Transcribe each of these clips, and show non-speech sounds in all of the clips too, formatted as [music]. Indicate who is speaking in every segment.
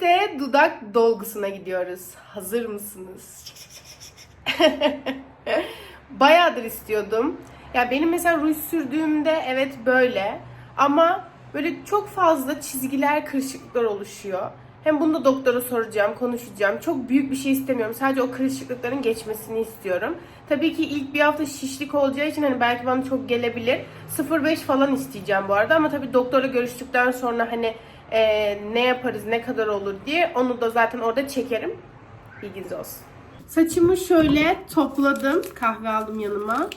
Speaker 1: birlikte dudak dolgusuna gidiyoruz. Hazır mısınız? [laughs] Bayağıdır istiyordum. Ya benim mesela ruj sürdüğümde evet böyle ama böyle çok fazla çizgiler, kırışıklıklar oluşuyor. Hem bunu da doktora soracağım, konuşacağım. Çok büyük bir şey istemiyorum. Sadece o kırışıklıkların geçmesini istiyorum. Tabii ki ilk bir hafta şişlik olacağı için hani belki bana çok gelebilir. 0.5 falan isteyeceğim bu arada ama tabii doktora görüştükten sonra hani e, ne yaparız, ne kadar olur diye onu da zaten orada çekerim. Bilginiz olsun. Saçımı şöyle topladım. Kahve aldım yanıma.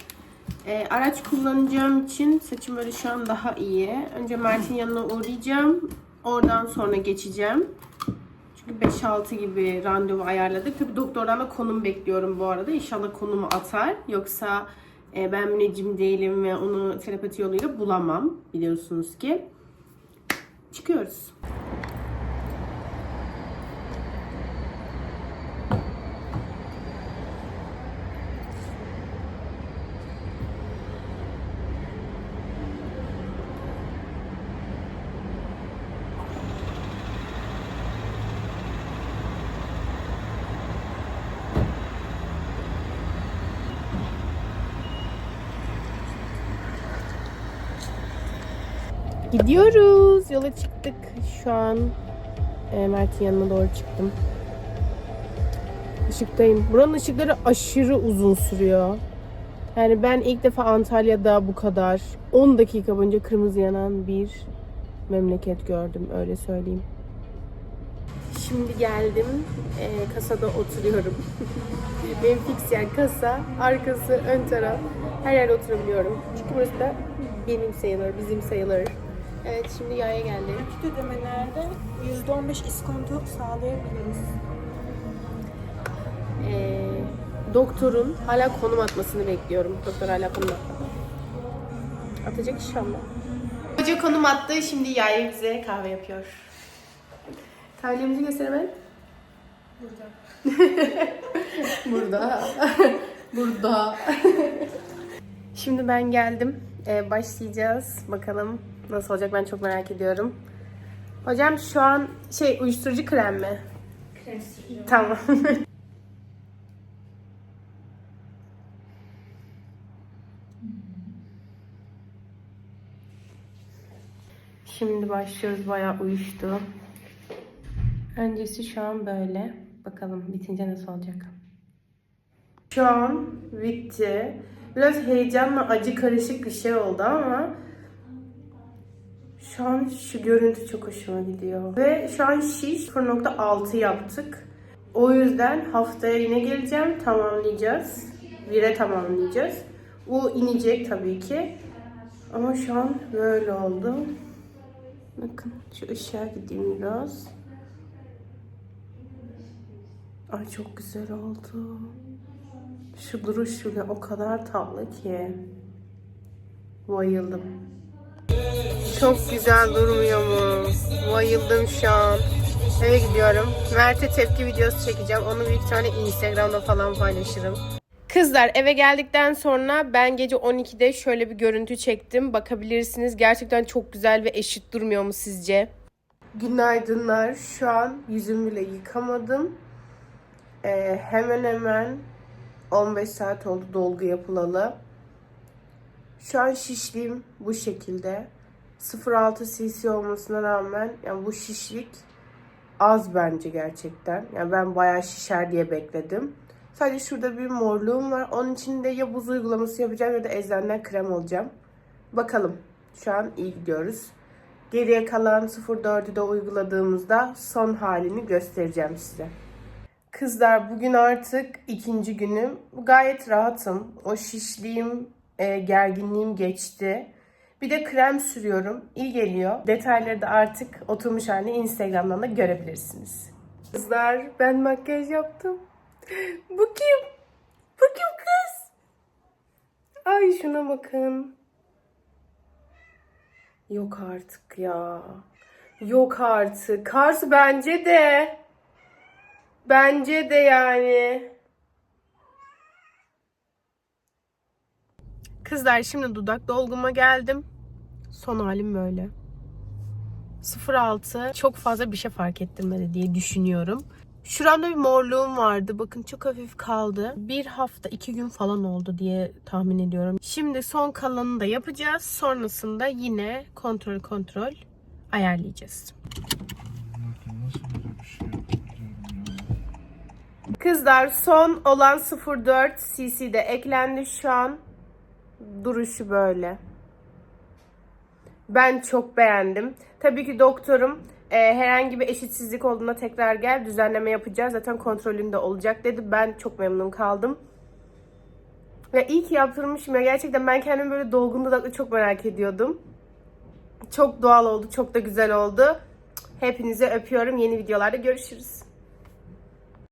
Speaker 1: E, araç kullanacağım için saçım böyle şu an daha iyi. Önce Mert'in yanına uğrayacağım. Oradan sonra geçeceğim. Çünkü 5-6 gibi randevu ayarladık. Tabii doktordan da konum bekliyorum bu arada. İnşallah konumu atar. Yoksa e, ben müneccim değilim ve onu telepati yoluyla bulamam. Biliyorsunuz ki. Çıkıyoruz. Gidiyoruz. Yola çıktık. Şu an e, Mert'in yanına doğru çıktım. Işıktayım. Buranın ışıkları aşırı uzun sürüyor. Yani ben ilk defa Antalya'da bu kadar 10 dakika boyunca kırmızı yanan bir memleket gördüm. Öyle söyleyeyim. Şimdi geldim. E, kasada oturuyorum. [laughs] Benim fix yer kasa, arkası, ön taraf. Her yerde oturabiliyorum. Çünkü burası da benim sayılır, bizim sayılır. Evet şimdi yaya geldim.
Speaker 2: Nakit ödemelerde %15 iskonto sağlayabiliriz.
Speaker 1: Ee, doktorun hala konum atmasını bekliyorum. Doktor hala konum atmadı. Atacak inşallah. Hoca konum attı. Şimdi yaya bize kahve yapıyor. Kahvelerimizi gösteremedim. Burada. [laughs] Burada. [laughs] [laughs] Şimdi ben geldim. Ee, başlayacağız. Bakalım nasıl olacak ben çok merak ediyorum. Hocam şu an şey uyuşturucu krem mi? Tamam. [laughs] Şimdi başlıyoruz. Bayağı uyuştu. Öncesi şu an böyle. Bakalım bitince nasıl olacak. Şu an bitti. Biraz heyecanla acı karışık bir şey oldu ama şu an şu görüntü çok hoşuma gidiyor. Ve şu an şiş 0.6 yaptık. O yüzden haftaya yine geleceğim. Tamamlayacağız. Vire tamamlayacağız. O inecek tabii ki. Ama şu an böyle oldu. Bakın şu ışığa gideyim biraz. Ay çok güzel oldu. Şu duruş bile o kadar tatlı ki. Bayıldım. Çok güzel durmuyor mu? Bayıldım şu an. Eve gidiyorum. Mert'e tepki videosu çekeceğim. Onu büyük ihtimalle Instagram'da falan paylaşırım. Kızlar eve geldikten sonra ben gece 12'de şöyle bir görüntü çektim. Bakabilirsiniz. Gerçekten çok güzel ve eşit durmuyor mu sizce? Günaydınlar. Şu an yüzümü bile yıkamadım. Ee, hemen hemen 15 saat oldu dolgu yapılalı. Şu an şişliğim bu şekilde. 0.6 cc olmasına rağmen yani bu şişlik az bence gerçekten. Yani ben bayağı şişer diye bekledim. Sadece şurada bir morluğum var. Onun için de ya buz uygulaması yapacağım ya da eczaneden krem alacağım. Bakalım. Şu an iyi gidiyoruz. Geriye kalan 0.4'ü de uyguladığımızda son halini göstereceğim size. Kızlar bugün artık ikinci günüm. Gayet rahatım. O şişliğim, e, gerginliğim geçti. Bir de krem sürüyorum. İyi geliyor. Detayları da artık oturmuş halini Instagram'dan da görebilirsiniz. Kızlar ben makyaj yaptım. [gasps] Bu kim? Bu kim kız? Ay şuna bakın. Yok artık ya. Yok artık. Kars bence de. Bence de yani. Kızlar şimdi dudak dolguma geldim. Son halim böyle. 06 çok fazla bir şey fark ettirmedi diye düşünüyorum. Şuramda bir morluğum vardı. Bakın çok hafif kaldı. Bir hafta, iki gün falan oldu diye tahmin ediyorum. Şimdi son kalanını da yapacağız. Sonrasında yine kontrol kontrol ayarlayacağız. Kızlar son olan 04 cc de eklendi şu an. Duruşu böyle. Ben çok beğendim. Tabii ki doktorum e, herhangi bir eşitsizlik olduğunda tekrar gel düzenleme yapacağız. Zaten kontrolünde olacak dedi. Ben çok memnun kaldım. Ve iyi ki yaptırmışım ya. Gerçekten ben kendimi böyle dolgun dudaklı çok merak ediyordum. Çok doğal oldu. Çok da güzel oldu. Hepinizi öpüyorum. Yeni videolarda görüşürüz.